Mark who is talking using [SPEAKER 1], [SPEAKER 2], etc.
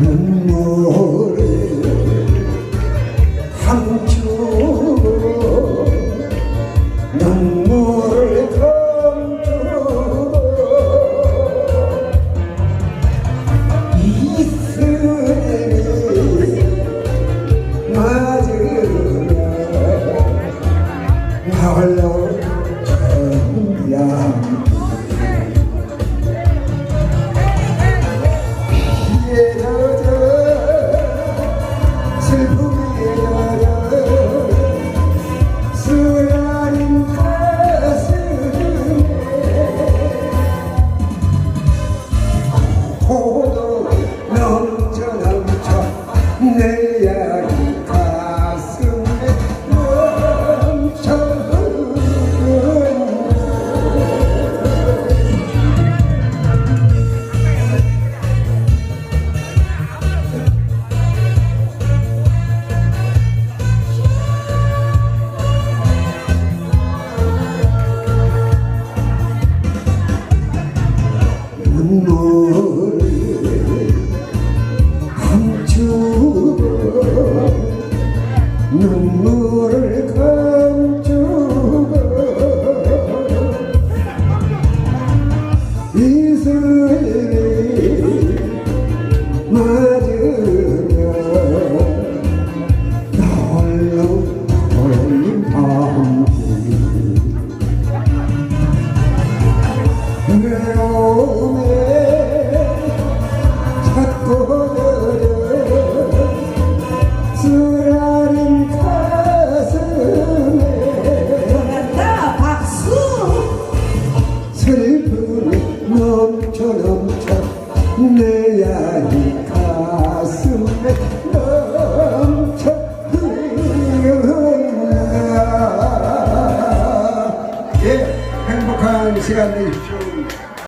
[SPEAKER 1] 눈물이 한 줄로 눈물을 감추고 이슬이 맞으면
[SPEAKER 2] 나홀로 Yeah. No.
[SPEAKER 1] 슬픔이 넘쳐 넘쳐 내야 이 가슴에 넘쳐 흐른다 예 행복한 시간 되십시오